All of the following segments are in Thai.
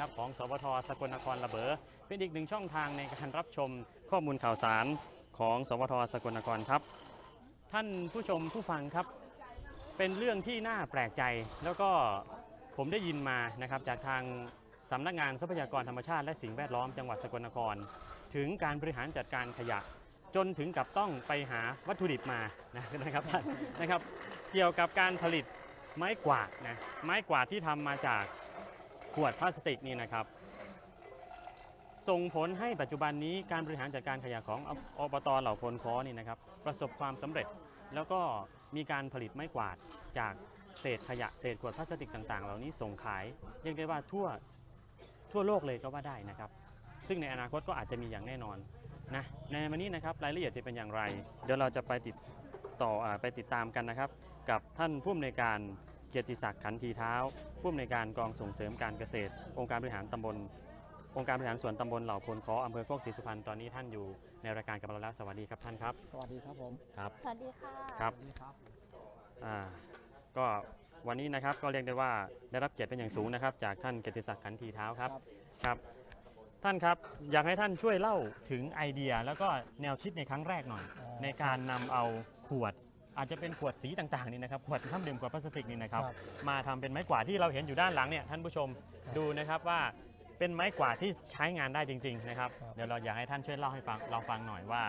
ครับของสวทสกลนครระเบอเป็นอีกหนึ่งช่องทางในการรับชมข้อมูลข่าวสารของสวทสกลนครครับ ท่านผู้ชมผู้ฟังครับ เป็นเรื่องที่น่าแปลกใจ แล้วก็ผมได้ยินมานะครับจากทางสำนักงานทรัพยากรธรรมชาติและสิ่งแวดล้อมจังหวัดสกลนคร ถึงการบริหารจัดการขยะ จนถึงกับต้องไปหาวัตถุดิบมานะครับท่านนะครับ เกี่ยวกับการผลิตไม้กวาดนะไม้กวาดที่ทำมาจาก ขวดพลาสติกนี่นะครับ ส่งผลให้ปัจจุบันนี้การบริหารจัดการขยะของอบตเหล่าพลคอนี่นะครับ ประสบความสำเร็จแล้วก็มีการผลิตไม้กวาดจากเศษขยะเศษขวดพลาสติกต่าง ๆ เหล่านี้ส่งขายเรียกได้ว่าทั่วทั่วโลกเลยก็ว่าได้นะครับ ซึ่งในอนาคตก็อาจจะมีอย่างแน่นอนนะในวันนี้นะครับรายละเอียดจะเป็นอย่างไร เดี๋ยวเราจะไปติดต่ออไปติดตามกันนะครับ กับท่านผู้อำนวยการ เกียรติศักดิ์ขันทีเท้าผู้อำนวยการกองส่งเสริมการเกษตร องค์การบริหารตำบล องค์การบริหารส่วนตำบลเหล่าพลค้ออำเภอโคกศรีสุพรรณตอนนี้ท่านอยู่ในรายการกับเราแล้วสวัสดีครับท่านครับสวัสดีครับผมครับสวัสดีค่ะครับสวัสดีครับอ่าก็วันนี้นะครับก็เรียกได้ว่าได้รับเกียรติเป็นอย่างสูงนะครับ จากท่านเกียรติศักดิ์ขันทีเท้าครับครับ ท่านครับอยากให้ท่านช่วยเล่าถึงไอเดียแล้วก็แนวคิดในครั้งแรกหน่อยอ๋อในการนำเอาขวด อาจจะเป็นขวดสีต่างๆนี่นะครับขวดน้ำดื่มขวดพลาสติกนี่นะครับ ครับมาทำเป็นไม้กวาดที่เราเห็นอยู่ด้านหลังเนี่ยท่านผู้ชมครับดูนะครับว่าเป็นไม้กวาดที่ใช้งานได้จริงๆนะครับครับ เดี๋ยวเราอยากให้ท่านช่วยเล่าให้ฟังเราฟังหน่อยว่า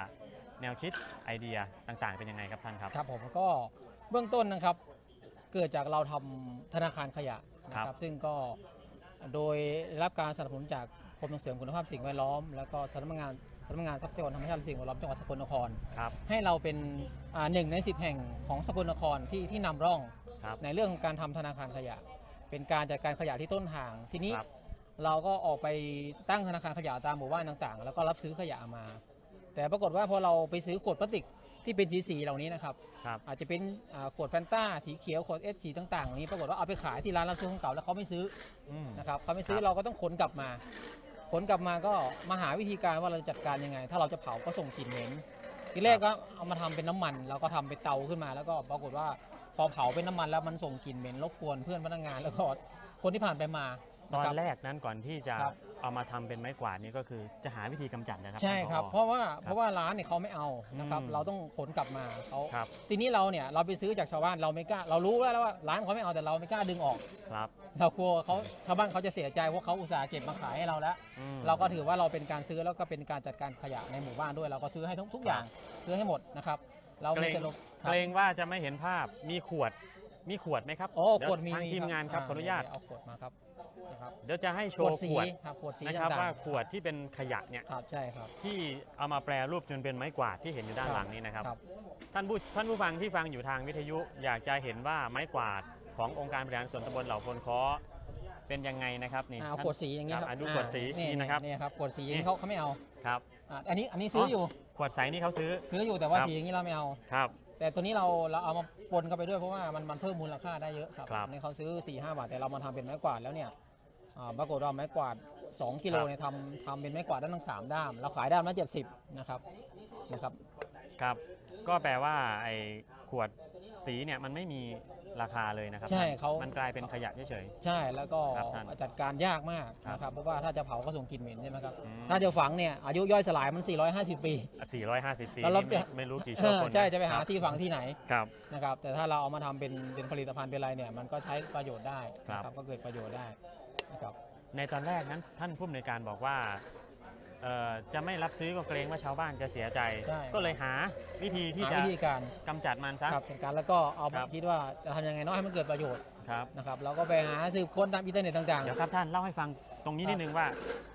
แนวคิดไอเดียต่างๆ เป็นยังไงครับท่านครับ ครับผมก็เบื้องต้นนะครับ เกิดจากเราทำธนาคารขยะนะคครัรับบ ซึ่งก็โดยได้รับการสนับสนุนจากกรมส่งเสริมคุณภาพสิ่งแวดล้อม แล้วก็สำนักงานสำนักงานทรัพยากรธรรมชาติและสิ่งแวดล้อมจังหวัดสกลนคร ครับ ให้เราเป็นอ่าหนึ่งในสิบแห่งของสกลนครที่ที่นำร่อง ครับ ในเรื่องของการทำธนาคารขยะ เป็นการจัดการขยะที่ต้นทาง ทีนี้ครับ เราก็ออกไปตั้งธนาคารขยะตามหมู่บ้านต่างๆ แล้วก็รับซื้อขยะมา แต่ปรากฏว่าพอเราไปซื้อขวดพลาสติกที่เป็นสีๆเหล่านี้นะครับ ครับ อาจจะเป็นอ่าขวดแฟนตาสีเขียว ขวดเอสสีต่างๆเหล่านี้ปรากฏว่าเอาไปขายที่ร้านรับซื้อของเก่าแล้วเขาไม่ซื้ออืม นะครับเขาไม่ซื้อครับ เราก็ต้องขนกลับมา ผลกลับมาก็มาหาวิธีการว่าเราจะจัดการยังไง ถ้าเราจะเผาก็ส่งกลิ่นเหม็นทีแรกก็เอามาทำเป็นน้ำมันเราก็ทำเป็นเตาขึ้นมา แล้วก็ปรากฏว่าพอเผาเป็นน้ำมันแล้วมันส่งกลิ่นเหม็นรบกวนเพื่อนพนักงานแล้วก็คนที่ผ่านไปมา ตอนนะครับแรกนั้นก่อนที่จะครับ เอามาทำเป็นไม้กวาดนี่ก็คือจะหาวิธีกำจัดนะครับใช่ครับท่านเพราะว่าเพราะว่าร้านเนี่ยเขาไม่เอานะครับอืมเราต้องขนกลับมาเขาครับ ทีนี้เราเนี่ยเราไปซื้อจากชาวบ้านเราไม่กล้าเรารู้แล้วว่าร้านเขาไม่เอาแต่เราไม่กล้าดึงออก ครับเรากลัวเขาชาวบ้านเขาจะเสียใจเพราะเขาอุตส่าห์เก็บมาขายให้เราแล้ว อืม เราก็ถือว่าเราเป็นการซื้อแล้วก็เป็นการจัดการขยะในหมู่บ้านด้วย เราก็ซื้อให้ทุกทุกอย่างซื้อให้หมดนะครับ เราเกรไม่งจะลบคเกรงว่าจะไม่เห็นภาพมีขวด มีขวดไหมครับโอ้เดี๋ยขวดมีทางทีมงานครับขออนุญาตเดี๋ยวเอาขวดมาครับนะครับเดี๋ยวจะให้โชขวดว์สีขวดครับขวดสีนะครับต่างๆว่าขวดที่เป็นขยะเนี่ยครับใช่ครับที่เอามาแปรรูปจนเป็นไม้กวาดที่เห็นอยู่ด้านหลังนี้นะครับครับ ท่านผู้ท่านผู้ฟังที่ฟังอยู่ทางวิทยุอยากจะเห็นว่าไม้กวาดขององค์การบริหารส่วนตำบลเหล่าพลค้อเป็นยังไงนะครับนี่อ่าเอาท่านขวดสีอย่างนี้คครัรับบอ่าดูขวดสีนี่นะครับนี่ครับขวดสีอย่างนี่นี้เขาเขาไม่เอาครับอ่าอันนี้อันนี้ซื้ออยู่ขวดใสนี่เขาซื้อซื้ออยู่แต่ว่าครับสีอย่างนี้เราไม่เอาครับ แต่ตัวนี้เราเราเอามาปนเข้าไปด้วยเพราะว่ามันมันเพิ่มมูลค่าได้เยอะครับครับนี่เขาซื้อ4ี่ห้าบาทแต่เรามาทำเป็นไม้กวาดแล้วเนี่ยอ่าปรากฏว่าไม้กวาด 2 กิโลครับ เนี่ยทำทำเป็นไม้กวาดได้ทั้งสามด้ามเราขายด้ามละเจ็ดสิบนะครับนะครับ ครับ ก็แปลว่าไอ้ ขวดสีเนี่ยมันไม่มีราคาเลยนะครับใช่ท่นเขามันกลายเป็นขยะเฉยใช่แล้วก็ครับท่านจัดการยากมากครับนะครับเพราะว่าถ้าจะเผาก็ส่งกลิ่นเหม็นใช่ไหมครับอืมถ้าจะฝังเนี่ยอายุย่อยสลายมัน 450 ปีๆ450 ปีแล้วเรานี่ไม่จะไม่รู้กี่เอชั่วอคนใช่จะไปหาครับที่ฝังที่ไหนครับนะครับแต่ถ้าเราเอามาทำเป็นเป็นผลิตภัณฑ์เป็นอะไรเนี่ยมันก็ใช้ประโยชน์ได้ครับนะก็เกิดประโยชน์ได้นะครับในตอนแรกนั้นท่านผู้อำนวยการบอกว่า เอ่อจะไม่รับซื้อก็เกรงว่าชาวบ้านจะเสียใจ ใช่ ก็เลยหาวิธีที่หาจะวิธีการกำจัดมันซะ ครับเป็นการแล้วก็เอาครับคิดว่าจะทำยังไงเนาะให้มันเกิดประโยชน์ครับ นะครับเราก็ไปหาสืบค้นตามอินเทอร์เน็ตต่างเดี๋ยวครับท่านเล่าให้ฟังตรงนี้ครับนิดนึงว่า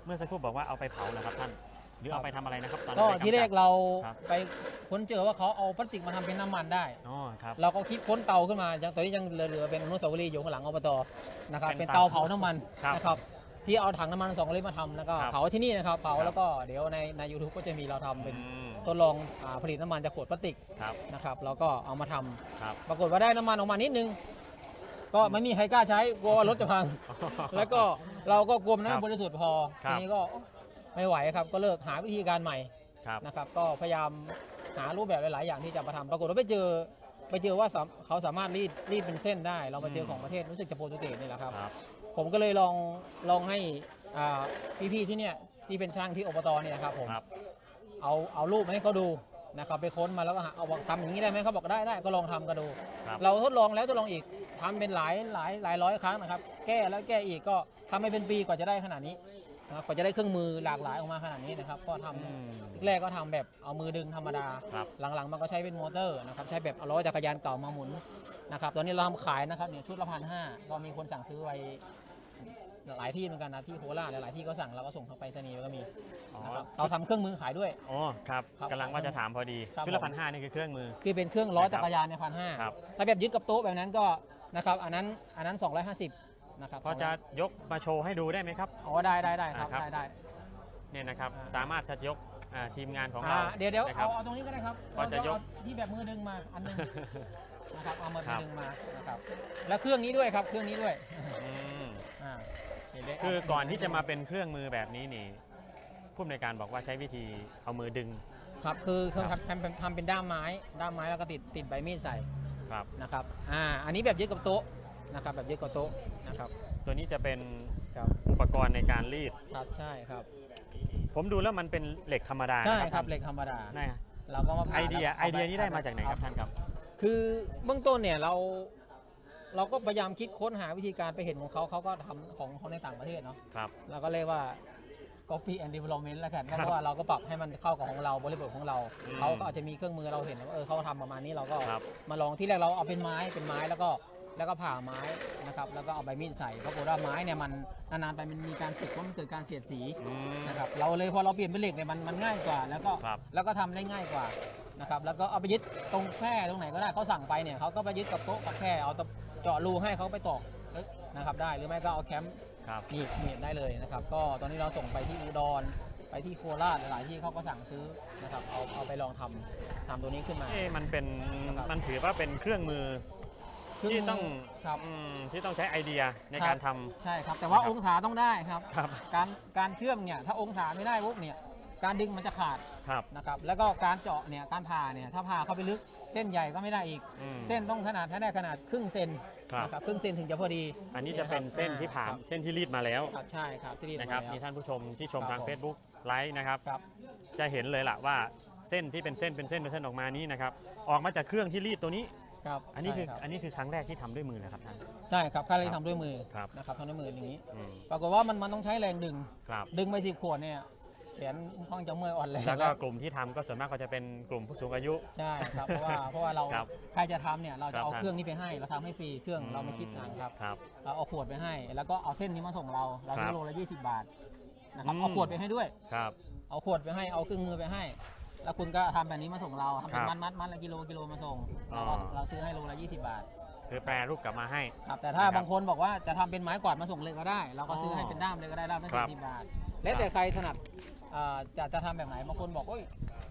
เมื่อสักครู่บอกว่าเอาไปเผาเหรอครับท่าน หรือครับเอาไปทำอะไรนะครับตอนๆก็ไปำจัด ที่แรกเราครับ ไปค้นเจอว่าเขาเอาพลาสติกมาทำเป็นน้ำมันได้ อ๋อครับ เราก็คิดค้นเตาขึ้นมายังตอนนี้ยังเหลือๆเป็นอนุสาวรีย์อยู่ข้างหลังอบตนะครับเป็เป็นนเตาเตาเผาน้ำมันครับ นะครับ ที่เอาถังน้ำมันสองลิตรมาทำแล้วก็ครับเผาที่นี่นะครับเผาครับแล้วก็เดี๋ยวในในยูทูบก็จะมีเราทำเป็นอืม ทดลองอ่าผลิตน้ำมันจากขวดพลาสติกครับนะครับเราก็เอามาทำครับ ปรากฏว่าได้น้ำมันออกมานิดนึง ก็ไม่มีใครกล้าใช้กลัวว่ารถจะพัง แล้วก็เราก็กลัวมันครัไม่บบริสุทธิ์พอครัทีบนี้ก็ไม่ไหวครับก็เลิกหาวิธีการใหม่ครับนะครับ ก็พยายามหารูปแบบหลาย ๆ อย่างที่จะมาทำปรากฏว่าไปเจอไปเจอว่าสามเขาสามารถรีดรีดเป็นเส้นได้ เรามาเจอของประเทศรู้สึกจะโปรตุเกสนี่แหละครับ ครับ ผมก็เลยลองลองให้อ่าพี่ๆที่เนี่ยที่เป็นช่างที่อบตเนี่ยนะครับผมครับ เอาเอารูปมาให้เขาดูนะครับไปค้นมาแล้วก็หาเอาบอกทำอย่างนี้ได้ไหมเขาบอกได้ได้ก็ลองทำกันดู ครับ เราทดลองแล้วทดลองอีกทำเป็นหลายหลายหลายร้อยครั้งนะครับ แก้แล้วแก้อีกก็ทำให้เป็นปีกว่าจะได้ขนาดนี้นะครับกว่าจะได้เครื่องมือหลากหลายออกมาขนาดนี้นะครับ ก็ทำ อืม แรกก็ทำแบบเอามือดึงธรรมดา ครับ หลังๆมันก็ใช้เป็นมอเตอร์นะครับ ใช้แบบเอาล้อจักรยานเก่ามาหมุนนะครับ ตอนนี้เราทำขายนะครับเนี่ยชุดละพันห้าก็มีคนสั่งซื้อไว้ หลายที่เหมือนกันนะที่โคราชหลายๆที่ก็สั่งเราก็ส่งทางไปรษณีย์ก็มีอ๋อนะครับเราทำเครื่องมือขายด้วย อ๋อครับครับกำลังว่าจะถามพอดีครับ ชุดละผมพันห้านี่คือเครื่องมือ คือเป็นเครื่องล้อจักรยานในพันห้าครับ ถ้าแบบยึดกับโต๊ะแบบนั้นก็นะครับอันนั้นอันนั้น 250นะครับพอจะยกมาโชว์ให้ดูได้ไหมครับ อ๋อได้ได้ได้ครับอ่าครับ ได้ได้ เนี่ยนะครับอ่า สามารถจะยกอ่าทีมงานของอ่าเราเดี๋ยวเดี๋ยวนะครัเอาบ เอาตรงนี้ก็ได้ครับพอจะยกเอาที่แบบมือดึงมาอันหนึงนะครับเอามือครับดึงมานะครับแล้วเครื่องนี้ด้วยครับเครื่องนี้ด้วย อืม อ่าเดี๋ยวเดี๋ยวคือก่อนที่จะมาเป็นเครื่องมือแบบนี้นี่ผู้อำนวยการบอกว่าใช้วิธีเอามือดึง ครับคือเครื่องครับทำทำทำเป็นด้ามไม้ ด้ามไม้แล้วก็ติดติดใบมีดใส่ครับ นะครับอ่าอันนี้แบบยึดกับโต๊ะนะครับแบบยึดกับโต๊ะนะครับตัวนี้จะเป็นครับอุปกรณ์ในการรีด ครับใช่ครับผมดูแล้วมันเป็นเหล็กธรรมดาใช่นะครับเหล็กธรรมดาได้ฮะเราก็มาผ่าไอเดียแล้วไอเดียนี้ได้มาจากไหนครับท่านครับ คือเบื้องต้นเนี่ยเรา เราก็พยายามคิดค้นหาวิธีการไปเห็นของเขาเขาก็ทำของเขาในต่างประเทศเนาะครับ เราก็เรียกว่า copy and development แล้วกันครับเพราะว่าเราก็ปรับให้มันเข้ากับของเราบริบทของเรา อืมเขาก็อาจจะมีเครื่องมือเราเห็นว่าเออเขาทำประมาณนี้เราก็ครับ มาลองที่แรกเราเอาเป็นไม้เป็นไม้แล้วก็แล้วก็ผ่าไม้นะครับแล้วก็เอาใบมีดใส่ปรากฏว่าไม้เนี่ยมันนานๆไปมันมีการสึกเพราะมันเกิดการเสียดสี อืม นะครับเราเลยพอเราเปลี่ยนเป็นเหล็กเนี่ยมันมันง่ายกว่าแล้วก็ครับแล้วก็ทำได้ง่ายกว่านะครับแล้วก็เอาไปยึดตรงแคร่ตรงไหนก็ได้เขาสั่งไปเนี่ยเขาก็ไปยึดกับโต๊ะกับแคร่เอาตะ เจาะรูให้เขาไปตอกเอ๊ะนะครับได้หรือไม่ก็เอาแคมป์ครับหนีบหนีบได้เลยนะครับ ก็ตอนนี้เราส่งไปที่อุดรไปที่โคราชหลายๆที่เขาก็สั่งซื้อนะครับเอาเอาไปลองทำทำตัวนี้ขึ้นมาเอ๊ะมันเป็นนะครับมันถือว่าเป็นเครื่องมือที่ต้องครับอืมที่ต้องใช้ไอเดียในการทำใช่ครับแต่ว่านะครับองศาต้องได้ครับครับ การการเชื่อมเนี่ยถ้าองศาไม่ได้ปุ๊บเนี่ย การดึงมันจะขาดครับ นะครับแล้วก็การเจาะเนี่ยการผ่าเนี่ยถ้าผ่าเข้าไปลึกเส้นใหญ่ก็ไม่ได้อีก อืมเส้นต้องขนาดให้ได้ขนาดครึ่งเซนครับ นะครับครึ่งเซนถึงจะพอดีอันนี้จะเป็นเส้นที่ผ่านครับเส้นที่รีดมาแล้วครับใช่ครับที่ดีนะครับมาแล้วนี่ท่านผู้ชมที่ชมครับทาง ผม Facebook ไลฟ์นะครับ ครับจะเห็นเลยล่ะว่าเส้นที่เป็นเส้นเป็นเส้นเป็นเส้นออกมานี้นะครับ ออกมาจากเครื่องที่รีดตัวนี้ ครับอันนี้คือใช่รับอันนี้คือครั้งแรกที่ทำด้วยมือนะครับท่าน ใช่ครับค่าเลยครับทำด้วยมือครับ นะครับทำด้วยมืออย่างนี้ อืมปรากฏว่ามันมันต้องใช้แรงดึง ครับ ดึงไปสิบขวดเนี่ย แขนค่อนข้างจะเมื่อยอ่อนแรงแล้วก็กลุ่มที่ทำก็ส่วนมากก็จะเป็นกลุ่มผู้สูงอายุ ใช่ครับเพราะว่าเพราะว่าเราครับใครจะทำเนี่ยเราครัจะบเอาท่านเครื่องนี้ไปให้เราทำให้ฟรีเครื่องเราไม่คิดตังค์ครับครับ เราเอาขวดไปให้ แล้วก็เอาเส้นนี้มาส่งเราเราครัซื้บอโลละ20 บาทนะครับอืม เอาขวดไปให้ด้วย ครับ เอาขวดไปให้เอาเครื่องมือไปให้ แล้วคุณก็ทำแบบนี้มาส่งเราทำเป็นครับมัดมัดมัดละกิโลกิโลมาส่งอ๋อเราก็เราซื้อให้โลละ20 บาท คือแปรรูปกลับมาให้ ครับแต่ถ้านะครับบางคนบอกว่าจะทำเป็นไม้กวาดมาส่งเลยก็ได้ เราก็ซื้อให้เป็นด้ามเลยก็ได้ด้ามละครับสี่สิบบาท แล้วแต่ใครถนัดเอ่อ จะจะทำแบบไหนบางคนบอกว่า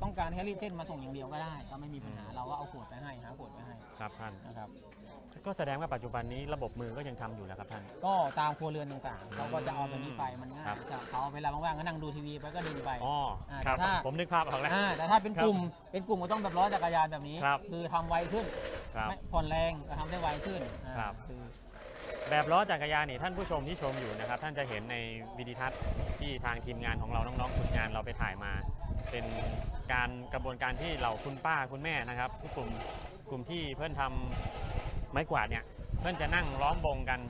ต้องการแค่รีดเส้นมาส่งอย่างเดียวก็ได้ ก็ไม่มีปัญหาเราก็เอาขวดไปให้หาขวดไปให้ครับท่านนะครับ ก็แสดงว่าปัจจุบันนี้ระบบมือก็ยังทำอยู่แล้วครับท่าน ก็ตามครัวเรือนต่างๆเขาก็จะเอาแบบนี้ไปมันง่ายครับ จะเขาเวลาว่างๆก็นั่งดูทีวีไปก็ดึงไป อ๋ออ่าครับแต่ถ้า ผมนึกภาพออกแล้ว อ่าแต่ถ้าเป็นครับกลุ่มเป็นกลุ่มก็ต้องแบบล้อจักรยานแบบนี้ ครับคือทำไวขึ้นครับ ไม่ผ่อนแรงก็ทำได้ไวขึ้นอ่าครับ คือ แบบล้อจักรยานนี่ท่านผู้ชมที่ชมอยู่นะครับ ท่านจะเห็นในวิดีทัศน์ที่ทางทีมงานของเราน้องๆฝึกงานเราไปถ่ายมา เป็นการกระบวนการที่เราคุณป้าคุณแม่นะครับทุกกลุ่มกลุ่มที่เพื่อนทำไม้กวาดเนี่ยเพื่อนจะนั่งล้อมวงกัน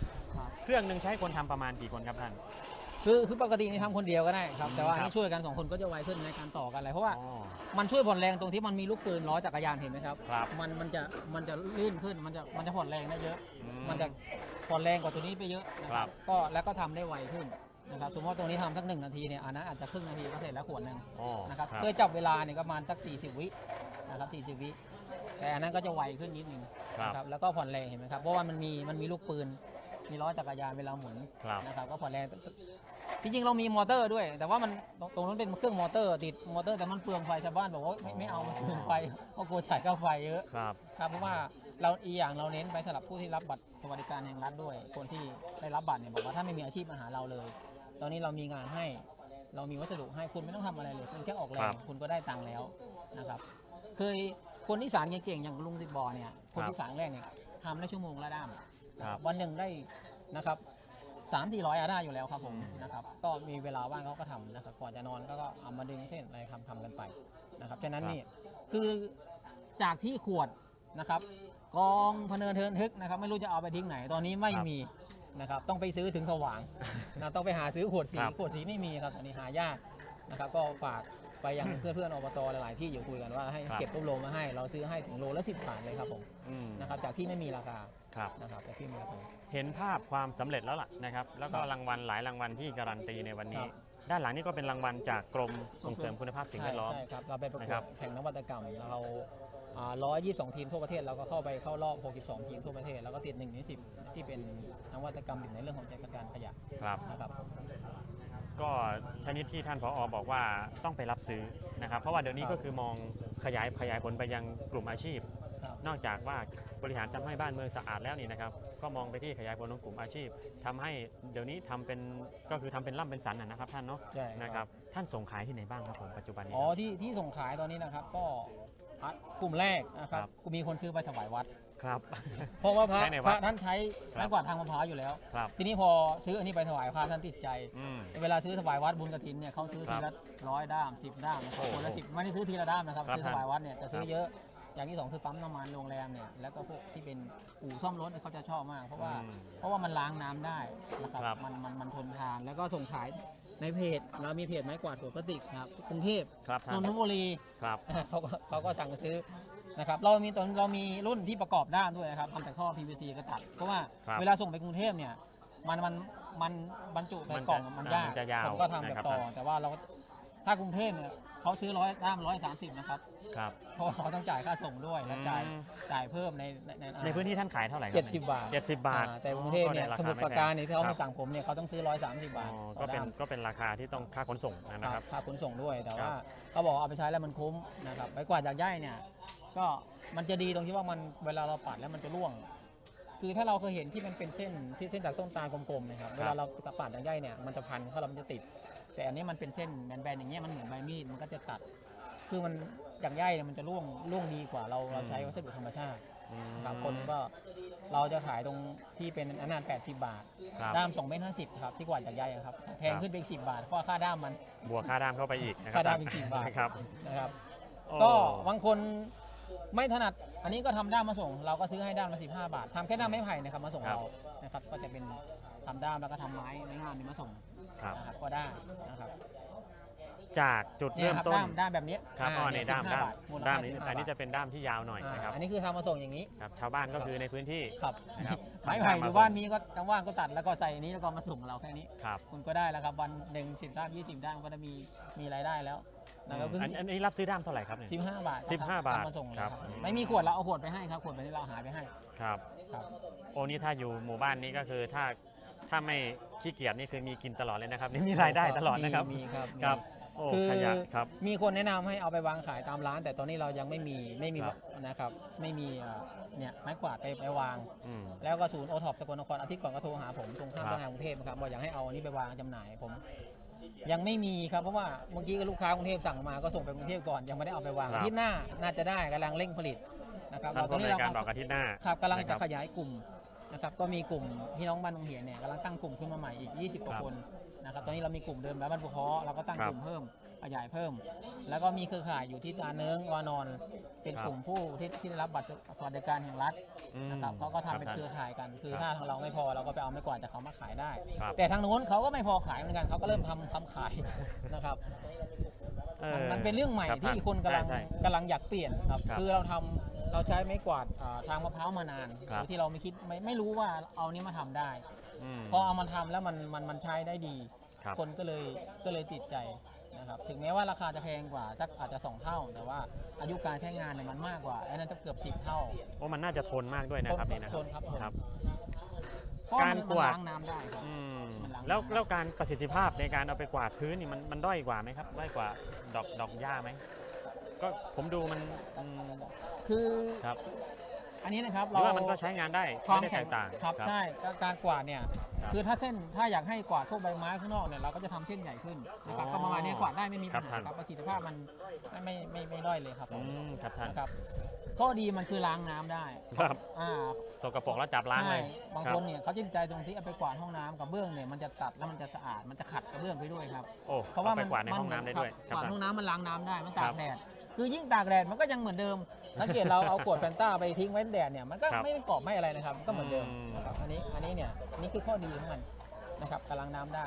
เครื่องหนึ่งใช้คนทำประมาณกี่คนครับท่าน คือคือปกตินี่ทำคนเดียวก็ได้ครับ แต่ว่าอันครันี้บช่วยกันสองคนก็จะไวขึ้นในการต่อกันอะไรเพราะว่าอ๋อ มันช่วยผ่อนแรงตรงที่มันมีลูกปืนล้อจักรยานเห็นไหมครับครับ มันมันจะมันจะลื่นขึ้นมันจะมันจะผ่อนแรงได้เยอะ อื มันจะผ่อนแรงกว่าตัวนี้ไปเยอะนะคครัรับบ ก็แล้วก็ทำได้ไวขึ้นนะครับสมมติว่าตัวนี้ทำสักหนึ่งนาทีเนี่ยอันนั้นอาจจะครึ่งนาทีก็เสร็จแล้วขวดหนึ่งอ๋อนะครับครับเพื่อจับเวลาเนี่ยก็ประมาณสัก 40 วินะครับ40 วิแต่อันนั้นก็จะไวขึ้นนิดนึงครับ นะครับแล้วก็ผ่อนแรงเห็นไหมครับเพราะว่ามันมีมันมีลูกปืน มีล้อจักรยานเวลาหมุนครับนะครับก็ผ่อนแรงจริงๆเรามีมอเตอร์ด้วย แต่ว่ามันตรงตรงนั้นเป็นเครื่องมอเตอร์ ติดมอเตอร์แต่มันเปลืองไฟชาวบ้านบอกว่าไม่ไม่เอามันเปลืองไฟเพราะกลัวจ่ายค่าไฟเยอะครับครับเพราะว่าเราอีกอย่างเราเน้นไปสำหรับผู้ที่รับบัตรสวัสดิการแห่งรัฐด้วย คนที่ได้รับบัตรเนี่ยบอกว่าถ้าไม่มีอาชีพมาหาเราเลย ตอนนี้เรามีงานให้ เรามีวัสดุให้คุณไม่ต้องทำอะไรเลยคุณแค่ออกแรครังบคุณก็ได้ตังค์แล้วนะครับเคยคนที่สารเก่งๆอย่างลุงสิบบอเนี่ยคนที่สารแรกเนี่ยทำได้ชั่วโมงละด้าม ครับวันหนึ่งได้นะครับสามสี่ร้อยอาได้อยู่แล้วครับผมอืม นะครับ ก็มีเวลาว่างเขาก็ทำนะครับก่อนจะนอนก็ก็เอามาดึงเส้นอะไรทำทำกันไปนะครับฉะนั้นครับนี่คือจากที่ขวดนะครับ กองพะเนินเทินทึกนะครับ ไม่รู้จะเอาไปทิ้งไหนตอนนี้ไม่มีนะครับ ต้องไปซื้อถึงสว่าง นะต้องไปหาซื้อขวดสีครับ ขวดสีไม่มีครับตอนนี้หายากนะครับ ก็ฝาก ไปยังเพื่อนเพื่อนๆอบตหลาย ๆ ที่อยู่คุยกันว่าให้ครับเก็บรวบรวมมาให้ เราซื้อให้ถึงโลละสิบบาทเลยครับผมอืมนะครับจากที่ไม่มีราคาครับนะครับจากที่มีราคาเห็นภาพความสำเร็จแล้วล่ะนะครับ แล้วก็ครับรางวัลหลายรางวัลที่การันตีในวันนี้ครับด้านหลังนี่ก็เป็นรางวัลจากกรมส่งเสริมคุณภาพสิ่งแวดล้อมใช่ใช่ครับเราไปประกนะวครัดบแข่งนวัตกรรมเราร้อยยี่สิบสองทีมทั่วประเทศเราก็เข้าไปเข้ารอบ 62 ทีมทั่วประเทศ แล้วก็ติด1ใน10 ที่เป็นนวัตกรรมในเรื่องของจัดการขยะครับนะครับ ก็ชนิดที่ท่านผอบอกว่าต้องไปรับซื้อนะครับ เพราะว่าเดี๋ยวนี้ครับก็คือมองขยายขยายผลไปยังกลุ่มอาชีพครับนอกจากว่าบริหารทำให้บ้านเมืองสะอาดแล้วนี่นะครับ ก็มองไปที่ขยายผลของกลุ่มอาชีพทำให้เดี๋ยวนี้ทำเป็นก็คือทำเป็นร่ำเป็นสันนะนะครับ ท่านเนาะใช่นะครับท่านส่งขายที่ไหนบ้างครับผมปัจจุบันนี้อ๋อที่ที่ส่งขายตอนนี้นะครับก็อะกลุ่มแรกนะครับครับมีคนซื้อไปถวายวัด ครับ เพราะว่าพระใช้ในวัพดระท่านใช้ครับไม้กวาดทางมะพร้าวอยู่แล้ว ครับทีนี้พอซื้ออันนี้ไปถวายพระท่านติดใจ อืมเวลาซื้อถวายวัดบุญกระถินเนี่ยเขาซื้อครัทีบละร้อยด้ามสิบด้ามนะครับโอ้โหคนละสิบไม่ได้ซื้อทีละด้ามนะครับครับซื้อถวายวัดเนี่ยจะซื้อครับเยอะ อย่างที่สองคือปั๊มน้ำมันโรงแรมเนี่ยแล้วก็พวกที่เป็นอู่ซ่อมรถเนี่ยเขาจะชอบมาก เพราะว่าอืมเพราะว่ามันล้างน้ำได้นะครับครับ มันมันมันทนทานแล้วก็ส่งขายในเพจเรามีเพจไม้กวาดขวดพลาสติกครับกรุงเทพครับนท่านนทบุรี ครับ เขาก็เขาก็สั่งซื้อ นะครับเรามีตอนเรามีรุ่นที่ประกอบด้านด้วยนะครับทำจากท่อ PVC ก็ตัด เพราะว่าครับเวลาส่งไปกรุงเทพเนี่ยมันมันมันบรรจุในมันจะกล่องมันยากมันจะยาวผมก็ทำแบนะบครับ ต่อท่านแต่ว่าเราถ้ากรุงเทพเนี่ยเขาซื้อร้อยด้ามร้อยสามสิบนะครับครับ เพราะว่าเขาต้องจ่ายค่าส่งด้วยและจ่ายอืม จ่ายเพิ่มในในในพื้นที่ท่านขายเท่าไหร่ครัเจ็ดสิบบาทเจ็ดสิบบาทอ่าแต่กรุงเทพเนี่ยก็ได้สมุทรปราไแพการงเนี่ยที่เขาคมารับสั่งผมเนี่ยเขาต้องซื้อร้อยสามสิบบาทอ๋อต่ก็อเป็นด้าม ก็เป็นราคาที่ต้องค่าขนส่งนะคครัรับ บค่าขนส่งด้วยแต่ครับว่าเขาบอกเอาไปใช้แล้วมันคุ้มนะครับไม้กวาดจากหญ้าเนี่ย ก็มันจะดีตรงที่ว่ามันเวลาเราปัดแล้วมันจะร่วง คือถ้าเราเคยเห็นที่มันเป็นเส้นที่เส้นจากต้นตาลกลมๆนะครับเวลาเราปาดจากหญ้าเนี่ยมันจะพันเข้าแล้วมันจะติด แต่อันนี้มันเป็นเส้นแบนๆอย่างเงี้ยมันเหมือนใบมีดมันก็จะตัด คือมันจากหญ้าเนี่ยมันจะร่วงร่วงดีกว่าเราเราใช้วัสดุธรรมชาติอืมครับคนก็เราจะขายตรงที่เป็นอันนั้น80 บาทครับด้าม2เมตร50ครับที่กวาดจากหญ้าครับแพงขึ้นไปอีก10บาทเพราะว่าค่าด้ามมันบวกค่าด้ามเข้าไปอีกนะครัค่าด้ามอีก10บาทครับนะครับโอ้ก็บางคน ไม่ถนัดอันนี้ก็ทำด้ามมาส่ง เราก็ซื้อให้ด้ามละ15 บาททำแค่ด้ามไม้ไผ่นะครับมาส่งเรานะครับก็จะเป็นทำด้ามแล้วก็ทำไม้ไม้งามนี่มาส่งครับ นะครับก็ได้นะครับจากจุดเนี่ยเริ่มครับต้นด้ามด้ามแบบนี้ครับอ๋อในเยด้าม15ด้ามบาทมูลด้าค่ามนี้15อันนี้บาทจะเป็นด้ามที่ยาวหน่อยอ่านะครับอันนี้คือทำมาส่งอย่างนี้ครับ ชาวบ้านก็คือในพื้นที่ ครับนะครับ ไม้ไผ่อยู่บ้านมีก็ว่างๆก็ตัดแล้วก็ใส่อันนี้แล้วก็มาส่งเราแค่นี้ ครับ คุณก็ได้แล้วครับวันหนึ่งสิบด้ามยี่สิบด้ามก็จะมีมีรายได้แล้ว นะครับอันอันนี้รับซื้อด้ามเท่าไหร่ครับเนี่ย สิบห้าบาท15บาทมาส่งเลยครับ ไม่มีขวดเราเอาขวดไปให้ครับขวดไปที่เราหาไปให้ครับ ครับ โอ้นี่ถ้าอยู่หมู่บ้านนี้ก็คือถ้าถ้าไม่ขี้เกียจนี่คือมีกินตลอดเลยนะครับนี่มีรายได้ตลอดนะครับมีครับมี ครับโอ้คือขยะครับ มีคนแนะนำให้เอาไปวางขายตามร้าน แต่ตอนนี้เรายังไม่มีไม่มีครับ นะครับ ไม่มีเอ่อเนี่ยไม้กวาดไปไปวาง อืม แล้วก็ศูนย์โอท็อปสกลนครอาทิตย์ก่อนก็โทรหาผมตรงข้ามครับทางกรุงเทพนะครับบอกอยากให้เอาอันนี้ไปวางจำหน่ายผม ยังไม่มีครับเพราะว่าเมื่อกี้ก็ลูกค้ากรุงเทพสั่งมาก็ส่งไปกรุงเทพก่อนยังไม่ได้เอาไปวางครับ อาที่หน้าน่าจะได้กำลังเร่งผลิตนะครับท่านตผู้อนในนี้วยเราการบอกอาทิตย์หน้าครับกำลังนจะครับขยายกลุ่มนะครับก็มีกลุ่มพี่น้องบ้านดงเหียนเนี่ยกำลังตั้งกลุ่มขึ้นมาใหม่อีก 20กว่าครับคนนะครับตอนนี้เรามีกลุ่มเดิมแล้วบ้านบุคอเราก็ตั้งครับ กลุ่มเพิ่ม ขยายเพิ่ม แล้วก็มีเครือข่ายอยู่ที่ตาเนิ้งวานอน เป็นครับกลุ่มผู้ที่ที่ได้รับบัตรสวัสดิการแห่งรัฐอืมนะครับเขาก็ทำเป็นรับเครือข่ายกัน คือครับถ้าทางเราไม่พอเราก็ไปเอาไม่กวาดจากเขามาขายได้ครับแต่ทางนู้นเขาก็ไม่พอขายเหมือนกันเขาก็เริ่มทำทำขายนะครับเอมันอมันเป็นเรื่องใหม่รับที่ท่าคนกำลังใช่ใช่กำลังอยากเปลี่ยนครับครับคือเราทำเราใช้ไม้กวาดอ่าทางมะพร้าวมานานครับโดยที่เราไม่คิดไม่ไม่รู้ว่าเอานี้มาทำได้อืมพอเอามาทำแล้วมันมันมันใช้ได้ดีครับคนก็เลยก็เลยติดใจ นะครับถึงแม้ว่าราคาจะแพงกว่าสักอาจจะสองเท่า แต่ว่าอายุการใช้งานเนี่ยมันมากกว่าอันนั้นจะเกือบสิบเท่าโอ้มันน่าจะทนมากด้วยนะครับนี่นะทนครับทนครับเพราะการมันกวาดล้างน้ำได้ครับอืมมันล้างแล้วน้ำแล้วการประสิทธิภาพในการเอาไปกวาดพื้นนี่มันมันด้อยกว่าไหมครับด้อยกว่าดอกดอกหญ้าไหมก็ผมดูมันอืมคือครับ อันนี้นะครับหรือว่ามันก็ใช้งานได้ความไม่ได้แข็แตงกต่างครับใช่ก็การกวาดเนี่ยครับ คือถ้าเส้นถ้าอยากให้กวาดพวกใบไม้ข้างนอกเนี่ยเราก็จะทำเส้นใหญ่ขึ้นนะครับอ๋อก็ประมาณนี้กวาดได้ไม่มีปัญครัหาบครับประสิทธิภาพมันไม่ไม่ไม่ไม่ด้อยเลยครับผอืมมครับท่านนะครับข้อดีมันคือล้างน้ำได้ครับอ่าสกปรกแล้วจับล้างเลยใช่บางครับคนเนี่ยเขาจินใจตรงที่เอาไปกวาดห้องน้ำกับเบื้องเนี่ยมันจะตัดแล้วมันจะสะอาดมันจะขัดกระเบื้องไปด้วยครับโอ้เพราะว่าอไปมันกวาดในมัห้องน้ำได้ด้วยคครัรับบกวาดท่าน ห้องน้ำมันล้างน้ำได้มันครัตากบ แดดคือยิ่งตากแดดมันก็ยังเหมือนเดิม สังเกตเราเอาขวดแฟนต้าไปทิ้งไว้แดดเนี่ยมันก็ครับไม่ได้กรอบไม่อะไรนะครับมันก็เหมือนเดิมอืม นะครับอันนี้อันนี้เนี่ยอันนี้คือข้อดีของมันนะครับกำลังน้ำได้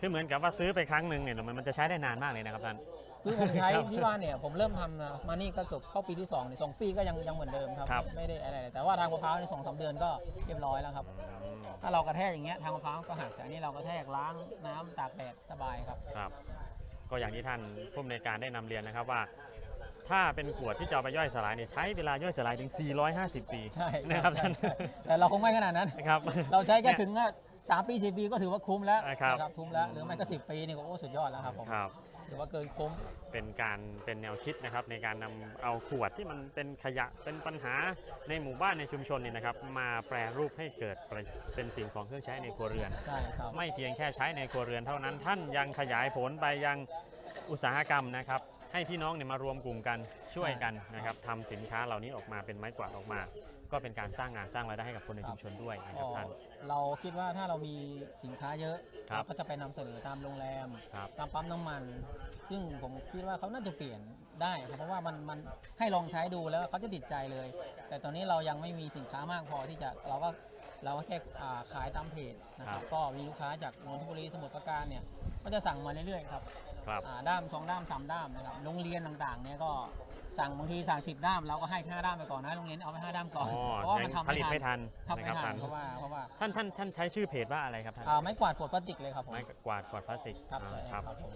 คือเหมือนกับว่าซื้อไปครั้งหนึ่งเนี่ยมันมันจะใช้ได้นานมากเลยนะครับท่าน คือผมใช้ครับที่บ้านเนี่ยผมเริ่มทำนะมานี่ก็เกือบเข้าปีที่2เนี่ยสองปีก็ยังยังเหมือนเดิมครับ ครับ ไม่ได้อะไรเลยแต่ว่าทางมะพร้าวในสองสามเดือนก็เรียบร้อยแล้วครับ อืมถ้าเรากระแทกอย่างเงี้ยทางมะพร้าวก็หักแต่อันนี้เรากระแทกล้างน้ำตากแดดสบายครับ ครับ ก็อย่างที่ท่านผู้อำนวยการได้นำเรียนนะครับว่า ถ้าเป็นขวดที่จะเอาไปย่อยสลายเนี่ยใช้เวลาย่อยสลายถึง 450 ปีใช่นะครับใช่ท่านใช่แต่เราคงไม่ขนาดนั้นนะครับ เราใช้แค่ถึงอะสามปีสี่ปีก็ถือว่าคุ้มแล้วครับนะคุ้มแล้ว หรือไม่ก็สิบปีนี่ก็โอ้สุดยอดแล้วครับผมครับ ถือว่าเกินคุ้ม เป็นการเป็นแนวคิดนะครับในการนำเอาขวดที่มันเป็นขยะเป็นปัญหาในหมู่บ้านในชุมชนเนี่ยนะครับ มาแปรรูปให้เกิดประเป็นสิ่งของเครื่องใช้ในครัวเรือน ใช่ครับ ไม่เพียงแค่ใช้ในครัวเรือนเท่านั้น ท่านยังขยายผลไปยังอุตสาหกรรมนะครับ ให้พี่น้องเนี่ยมารวมกลุ่มกันช่วยกันนะครับทำสินค้าเหล่านี้ออกมาเป็นไม้กวาดออกมา ก็เป็นการสร้างงานสร้างรายได้ให้กับคนในชุมชนด้วยนะคก็รับท่าน เราคิดว่าถ้าเรามีสินค้าเยอะครับเราก็จะไปนำเสนอตามโรงแรมครับตามปั๊มน้ำมัน ซึ่งผมคิดว่าเขาน่าจะเปลี่ยนได้ครับเพราะว่ามันมันให้ลองใช้ดูแล้วเขาจะติดใจเลย แต่ตอนนี้เรายังไม่มีสินค้ามากพอที่จะเราก็เราก็แค่อ่าขายตามเพจนะครับ ก็มีลูกค้าจากนนทบุรีสมุทรปราการเนี่ยก็จะสั่งมาเรื่อยๆครับ ครับอ่าด้ามสองด้ามสามด้ามนะครับโรงเรียนต่างๆเนี่ยก็สั่งบางทีสั่งสิบด้ามเราก็ให้ห้าด้ามไปก่อนนะโรงเรียนเอาไปห้าด้ามก่อนอ๋อเพราะว่ายัมันงทำผลิตไม่ทันทำนะไม่ครับทัท่านนเพราะว่าเพราะว่าท่านท่านท่านใช้ชื่อเพจว่าอะไรครับท่านอ่าไม้กวาดขวดพลาสติกเลยครับผมไม้กวาดกวาดพลาสติกครับอ่าใช่คครัรับบผม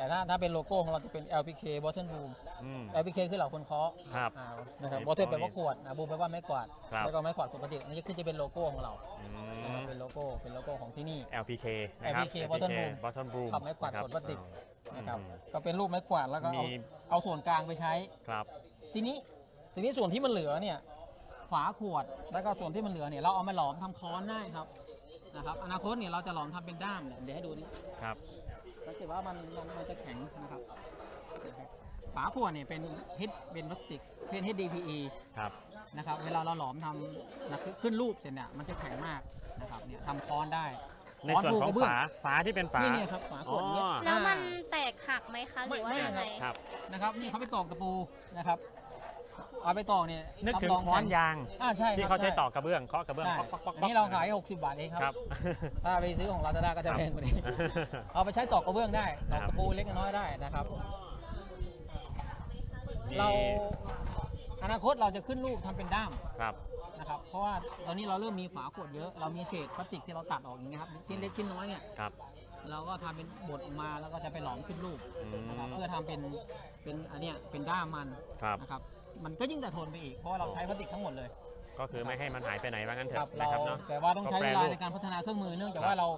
แต่ถ้าถ้าเป็นโลโก้ของเราจะเป็น LPK Bottle Boom อืม LPK คือเหล่าคนเคาะครับ อ่านะครับเป็น Bottle แปลข้อว่าขวดนะบูมแปลว่าไม้กวาดครับ แล้วก็ไม้กวาดขวดพลาสติกอันนี้คือจะเป็นโลโก้ของเราอืนะครับม เป็นโลโก้เป็นโลโก้ของที่นี่ LPK นะครับ LPK Bottle Boom Bottle Boom ครับไม้กวาดนะคขรับวดพลาสติกนะครับอืมก็เป็นรูปไม้กวาดแล้วก็เอามีเอาส่วนกลางไปใช้ ครับ ทีนี้ทีนี้ส่วนที่มันเหลือเนี่ยฝาขวดแล้วก็ส่วนที่มันเหลือเนี่ยเราเอามาหลอมทำค้อนได้ครับนะครับอนาคตเนี่ยเราจะหลอมทำเป็นด้ามเนี่ยเดี๋ยวให้ดูนี่ครับ สังเกตว่ามันมันมันจะแข็งนะครับนะครับฝาขวดเนี่ยเป็นเฮดเป็นพลาสติกเป็น HDPE ครับนะครับเวลาเราหลอมทำนะขึ้นรูปเสร็จเนี่ยมันจะแข็งมากนะครับเนี่ยทำค้อนได้ในส่วนของค้ปูกระเบื้ฝาฝาที่เป็นฝานี่เนี่ยครับฝาขวดอย่างเงี้ยอ๋อแล้วมันอ่าแตกหักไหมคะหรือว่าไม่ยังไงครับนะครับนี่เขาไปตอกตะปูนะครับ เอาไปตอกเนี่ยนึกถึงรับรค้อนแข็ยาง อ่าใช่ที่ครับเขาใช้ช่ตอกกระเบื้องเคาะกระเบื้องใช่ป๊อกป๊อกป๊อกอันนี้เราขาย 60 บาทเองคครัรับ บ ถ้าไปซื้อของลาซาด้าก็จะครับแพงกว่านี้ เอาไปใช้ตอกกระเบื้องได้ตอกครับตะปูเล็กน้อยได้นะครับมีเราอนาคตเราจะขึ้นรูปทำเป็นด้ามครับ นะครับ เพราะว่าตอนนี้เราเริ่มมีฝาขวดเยอะ เรามีเศษพลาสติกที่เราตัดออกอย่างเงี้ยครับชิ้นเล็กชิ้นน้อยเนี่ยครับ เราก็ทำเป็นบดออกมาแล้วก็จะไปหลอมขึ้นรูปอืม นะครับเพื่อทำเป็นเป็นอันเนี้ยเป็นด้ามมันครับ นะครับ มันก็ยิ่งแต่ทนไปอีก เพราะว่าเราใช้พลาสติกทั้งหมดเลย ก็คือไม่ให้มันหายไปไหนว่างั้นเถครับอะนะเราครับเนาะแต่ว่าต้องใช้ก็แปเวรลารูปในการพัฒนาเครื่องมือเนื่องจากครับว่าเรา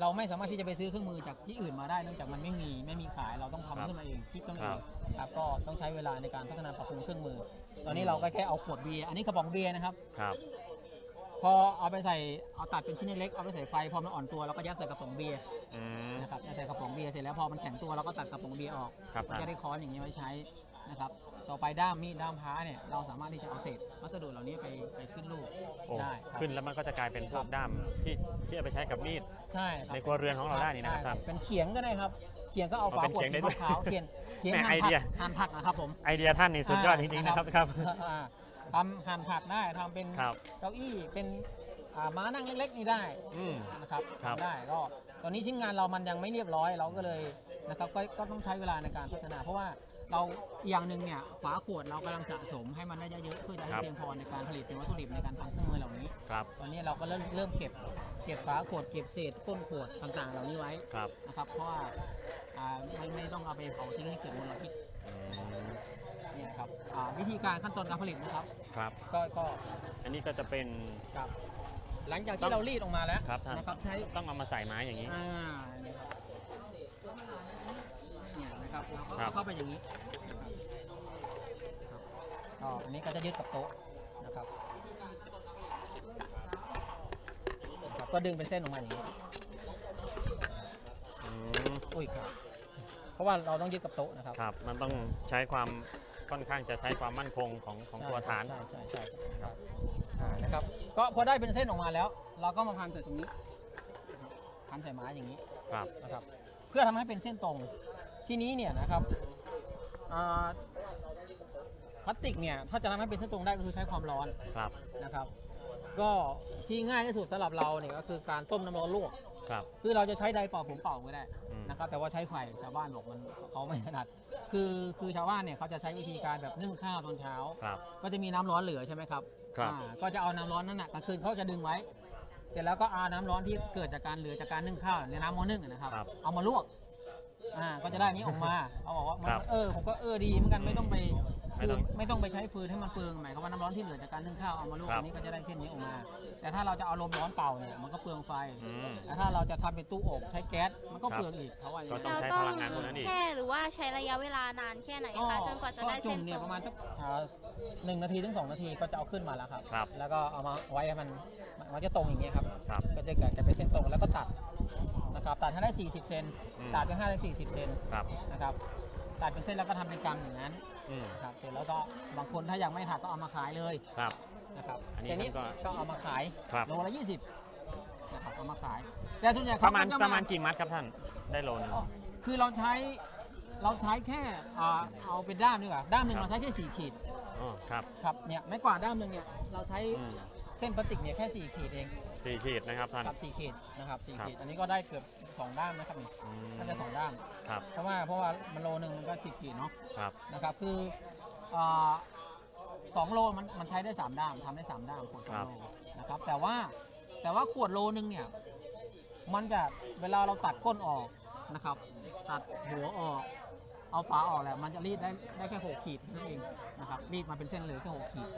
เราไม่สามารถที่จะไปซื้อเครื่องมือจากที่อื่นมาได้เนื่องจากมันไม่มีไม่มีขายเราต้องครัทำบขึ้นมาเองคิดขึ้นมาคเอรับงครับก็ต้องใช้เวลาในการพัฒนาปรับปรุงเครื่องมือ ตอนนี้เราก็แค่เอาขวดเบียร์อันนี้กระป๋องเบียร์นะครับครับพอเอาไปใส่เอาตัดเป็นชิ้นเล็กๆเอาไปใส่ไฟพอมันอ่อนตัวเราก็ยัดใส่กระป๋องเบียร์อืมนะครับยัดใส่กระป๋องเบียร์เสร็จแล้วพอมันแข็งตัวเราก็ตัดกระป๋องเบียร์ออกครับก็จะได้ค้อนอย่างนี้ไว้ใช้นะครับ ต่อไปด้ามมีดด้ามพ้าเนี่ยเราสามารถที่จะเอาเศษวัสดุเหล่านี้ไปไปขึ้นรูปโอ้ได้ครับ ขึ้นแล้วมันก็จะกลายเป็นพวครักบด้ามที่ที่เอาไปใช้กับมีด ใช่ครับในครัวเรือนของเราได้นี่นะครับได้ท่านเป็นเขียงก็ได้ครับ เขียงก็เอาเอาฝาเป็นขวดเขียงสีได้ด้วยขาวๆเขียงเขียงแม่หั่นไอผัเดียกหั่นผักนะครับผมไอเดียท่านนี่สุดยอดจริงๆนะครับครับ อ่าทำหั่นผักได้ทำเป็นครับ เก้าอี้เป็นอ่าม้านั่งเล็กๆนี่ได้ อืม นะครับครับ ทำได้ก็ตอนนี้ชิ้นงานเรามันยังไม่เรียบร้อยเราก็เลยนะครับก็ก็ต้องใช้เวลาในการพัฒนา เพราะว่า เราอีกอย่างหนึ่งเนี่ยฝาขวดเรากำลังสะสมให้มันได้เยอะๆเพื่อจะให้ครับ เพียงพอในการผลิตเป็นวัตถุดิบในการทำเครื่องมือเหล่านี้ ครับ ตอนนี้เราก็เริ่มเริ่มเก็บเก็บฝาขวดเก็บเศษก้นขวดต่างๆ เหล่านี้ไว้ครับนะครับ เพราะว่าอ่าไม่ไม่ต้องเอาไปเผาทิ้งให้เกิดมลพิษอืมเนี่ยครับอ่าวิธีการขั้นตอนการผลิตนะครับ ครับ ก็ก็อันนี้ก็จะเป็น ครับหลังจากต้อที่ง เรารีดออกมาแล้วครับท่านนะครับใช้ต้องเอามาใส่ไม้อย่างนี้ อ่าเนี่ย ครับเนี่ยนะครับเราก็ครับเข้าไปอย่างนี้นะครับครับก็อันนี้ก็จะยึดกับโต๊ะนะครับนะครับก็ดึงเป็นเส้นออกมาอย่างนี้อืมอุ้ยครับ เพราะว่าเราต้องยึดกับโต๊ะนะครับ ครับ มันต้องใช้ความค่อนข้างจะใช้ความมั่นคงของของตัวฐาน ใช่ใช่ใช่ครับอ่านะครับก็พอได้เป็นเส้นออกมาแล้ว เราก็มาพันใส่ตรงนี้นะครับพันใส่ไม้อย่างนี้ครับ นะครับ เพื่อทำให้เป็นเส้นตรง ที่นี้เนี่ยนะครับอ่าพลาสติกเนี่ยถ้าจะทำให้เป็นเส้นตรงได้ก็คือใช้ความร้อนครับนะครับ ก็ที่ง่ายที่สุดสำหรับเราเนี่ยก็คือการต้มน้ำร้อนลวกครับ คือเราจะใช้ไดร์เป่าผมเป่าก็ได้อืมนะครับ แต่ว่าใช้ไฟชาวบ้านบอกมันเขาไม่ถนัด คือคือชาวบ้านเนี่ยเขาจะใช้วิธีการแบบนึ่งข้าวตอนเช้าครับก็จะมีน้ำร้อนเหลือใช่ไหมครับครับอ่าก็จะเอาน้ำร้อนนั่นน่ะกลางคืนเขาจะดึงไว้ เสร็จแล้วก็เอาน้ำร้อนที่เกิดจากการเหลือจากการนึ่งข้าวในน้ำหม้อนึ่งอะนะครับครับ เอามาลวก อ่าก็จะได้อันนี้ออกมาเขาบอกว่ามันครับเออผมก็เออดีเหมือนกันไม่ต้องไปไม่คือต้องไม่ต้องไปใช้ฟืนให้มันเปลืองหมายความว่าน้ำร้อนที่เหลือจากการนึ่งข้าวเอามาลวกครับ อันนี้ก็จะได้เส้นนี้ออกมา แต่ถ้าเราจะเอาลมร้อนเป่าเนี่ยมันก็เปลืองไฟอืม แต่ถ้าเราจะทำเป็นตู้อบใช้แก๊สมันก็ครับเปลืองอีกเขาว่าอย่างก็นั้นต้องเราใช้ต้อพงลังงานพวกนั้นอีก แช่หรือว่าใช้ระยะเวลานานแค่ไหนคะจนกว่าจะได้เส้นจุ่มตเนี่ยรประงมาณสักอ่าหนึ่งนาทีถึงสองนาทีก็จะเอาขึ้นมาแล้วครับ ครับแล้วก็เอามาไว้ให้มันมันจะตรงอย่างเงี้ยครับ ครับ ก็จะเกิดจะเป็นเส้นตรงแล้วก็ตัด นะครับตัดให้ได้ 40 เซนอืม ตัดเป็น5ถึง40 เซนครับ นะครับตัดเป็นเส้นแล้วก็ทำเป็นกำอย่างนั้นอืมนะครับเสร็จแล้วก็บางคนถ้ายังไม่ถักก็เอามาขายเลยครับ นะครับอันนี้แต่นี้ก็ก็เอามาขายครับ โลละ 20นะครับเอามาขาย แต่ส่วนใหญ่ปเขาระมาณก็จะประมาณกี่มัดครับท่านได้โลนึง อ๋อคือเราใช้เราใช้แค่อ่าเอาเป็นด้ามดีกว่าด้ามหนึ่งครับ เราใช้แค่สี่ขีดอ๋อครับครับเนี่ยไม้กวาดด้ามหนึ่งเนี่ยเราใช้อืมเส้นพลาสติกเนี่ยแค่4ขีดเอง สี่ขีดนะครับท่าน ครับ4ขีดนะครับ4ครับขีด อันนี้ก็ได้เกือบ2ด้ามนะครับนี่อืม น่าจะ2ด้ามครับ เพราะว่าเพราะว่ามันโลหนึ่งมันก็10ขีดเนาะครับ นะครับคืออ่าสองโลมันมันใช้ได้3ด้ามทำได้3ด้ามขวดสองโลนะครับแต่ว่าแต่ว่าขวดโลนึงเนี่ยมันจะเวลาเราตัดก้นออกนะครับ ตัดหัวออก เอาฝาออกแล้วมันจะรีดได้ได้แค่6ขีดนั่นเองนะครับรีดมาเป็นเส้นเลยแค่6ขีด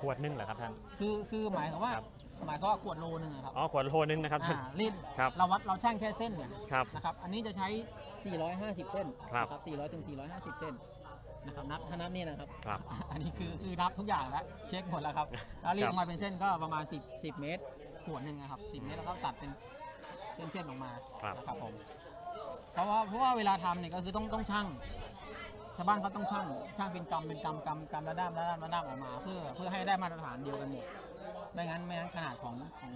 ขวดหนึงเหรอครับท่าน คือคือหมายความว่าครับ หมายความว่าขวดโลนึงอะครับอ๋อขวดโลนึงนะครับท่าน อ่ารีดครับเราวัดเราช่างแค่เส้นเนี่ยครับ นะครับ อันนี้จะใช้ 450 เส้นครับนะ400ถึง450 เส้นนะครับนับถ้านับนี่นะครับ ครับ อันนี้คือคือนับทุกอย่างแล้วเช็คหมดแล้วครับแล้วรีดออกมาเป็นเส้นก็ประมาณ 10 10 เมตรขวดหนึ่งนะครับ10 เมตรแล้วก็ตัดเป็นเส้นๆออกมาครับ นะครับผมเพราะว่าเพราะว่าเวลาทำเนี่ยก็คือต้องต้องช่างชาวบ้านเขาต้องช่างช่างเป็นกำเป็นกำกำกำระด้ามระด้ามระด้ามออกมา เพื่อเพื่อให้ได้มาตรฐานเดียวกันหมด ไม่งั้นไม่งั้นขนาดของของ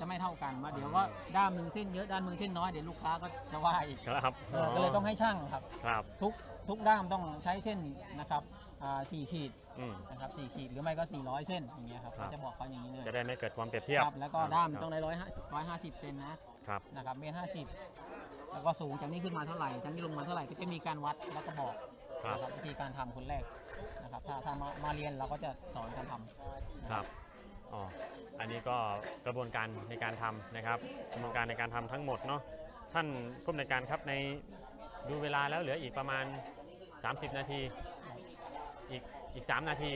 จะไม่เท่ากันว่าเดี๋ยวก็ด้ามหนึ่งเส้นเยอะด้านหนึ่งเส้นน้อยเดี๋ยวลูกค้าก็จะว่าอีกครับเออก็เลยต้องให้ช่างครับ ครับทุกทุกด้ามต้องใช้เส้นนะครับอ่าสี่ขีดอืม นะครับสี่ขีดหรือไม่ก็ 400 เส้นอย่างเงี้ยครับครับเขาจะบอกเขาอย่างนี้เลยจะได้ไม่เกิดความเปรียบเทียบครับแล้วก็ด้ามครับต้องได้ร้อยห้าร้อยห้าสิบเซนนะ ครับ นะครับเมตรห้าสิบแล้วก็สูงจากนี้ขึ้นมาเท่าไหร่จากนี้ลงมาเท่าไหร่ก็จะมีการวัดแล้วก็บอกครับ นะครับวิธีการทำคนแรกนะครับถ้าถ้ามามาเรียนเราก็จะสอนการทำครับ อ๋ออันนี้ก็กระบวนการในการทำนะครับ กระบวนการในการทำทั้งหมดเนาะท่านผู้อำนวยการครับในดูเวลาแล้วเหลืออีกประมาณ 30 นาที อีกอีก 3 นาที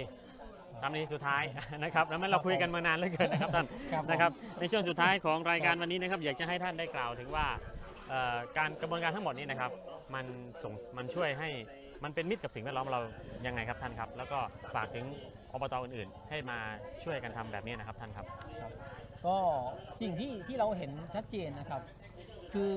สามนาทีสุดท้าย นะครับแล้วมันเราคุยกันมานานเหลือเกินนะครับท่านครับผม นะครับ ในช่วงสุดท้ายของรายการวันนี้นะครับ อยากจะให้ท่านได้กล่าวถึงว่าเอ่อการกระบวนการทั้งหมดนี้นะครับ มันส่งมันช่วยให้ มันเป็นมิตรกับสิ่งแวดล้อมเรายังไงครับท่านครับ แล้วก็ฝากถึงอบตอื่นๆ ให้มาช่วยกันทำแบบนี้นะครับท่านครับครับ ก็สิ่งที่ที่เราเห็นชัดเจนนะครับ คือ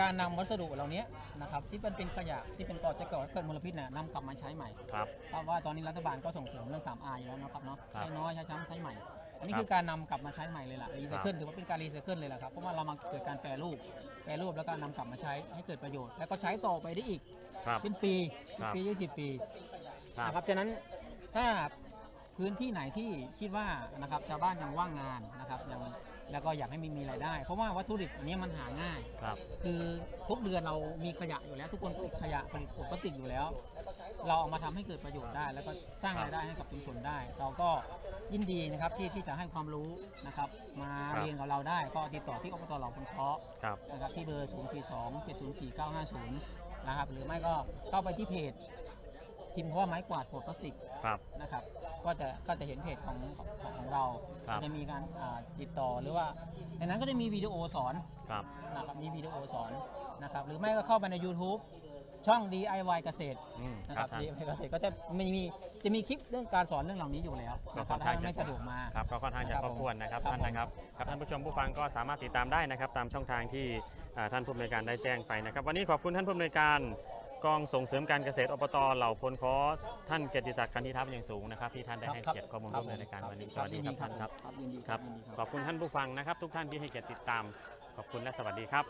การนำวัสดุเหล่านี้นะครับที่เป็นเป็นขยะที่เป็นก่อจะก่อให้เกิดมลพิษนะนำกลับมาใช้ใหม่ครับเพราะว่าตอนนี้รัฐบาลก็ส่งเสริมเรื่อง 3R อยู่แล้วนะครับเนาะครับใช้น้อยใช้ช้ำใช้ใหม่ อันนี้ครับคือการนำกลับมาใช้ใหม่เลยล่ะรีไซครัเคิลบถือว่าเป็นการรีไซเคิลเลยแหละครับเพราะว่าเรามาเกิดการแปรรูปแปรรูปแล้วก็นำกลับมาใช้ให้เกิดประโยชน์ แล้วก็ใช้ต่อไปได้อีกครับเป็นปีครับปียี่สิบปีครับ นะครับฉะนั้นถ้าพื้นที่ไหนที่คิดว่านะครับชาวบ้านยังว่างงานนะครับยัง แล้วก็อยากให้มีมีรายได้ เพราะว่าวัตถุดิบอันนี้มันหาง่าย ครับ คือทุกเดือนเรามีขยะอยู่แล้ว ทุกคนผลิตขยะผลิตขวดพลาสติกอยู่แล้ว เราเอามาทำให้เกิดประโยชน์ได้ แล้วก็สร้างครับรายได้ให้กับชุมชนได้ เราก็ยินดีนะครับที่ที่จะให้ความรู้นะครับมาครับ เรียนกับเราได้ก็ติดต่อที่อบตเหล่าคุณเคาะ ครับ นะครับที่เบอร์ 0 4 2 7 0 4 9 5 0 นะครับ หรือไม่ก็เข้าไปที่เพจ พิมพ์คำว่าไม้กวาดขวดพลาสติกครับ นะครับ ก็จะก็จะเห็นเพจของของของเรา ครับก็จะมีการอ่าติดต่อหรือว่าในนั้นก็จะมีวิดีโอสอนครับ นะครับมีวิดีโอสอนนะครับหรือไม่ก็เข้าไปใน YouTube เฉช่อง DIY เกษตรอืมนะคครัรับบท่าน DIY เกษตรก็จะมีมีจะมีคลิปเรื่องการสอนเรื่องเหล่านี้อยู่แล้วก็นะคค่รัอบนข้างถ้าจะไม่สะดวกมา ครับก็ค่อนข้างจะครับครอบครัวนะครับครับท่านนะครับครับท่านผู้ชมผู้ฟังก็สามารถติดตามได้นะครับ ตามช่องทางที่อ่าท่านผู้อำนวยการได้แจ้งไปนะครับ วันนี้ขอบคุณท่านผู้อำนวยการ กองส่งเสริมการเกษตรอบตเหล่าพลคอท่านเกียรติศักดิ์คันธิทัพเป็นอย่างสูงนะครับที่ท่านได้ให้เกียรติข้อมูลร่วมในรายการวันนี้สวัสดีครับท่านครับยินดีครับยินดีขอบคุณท่านผู้ฟังนะครับ ทุกท่านที่ให้เกียรติติดตาม ขอบคุณและสวัสดีครับ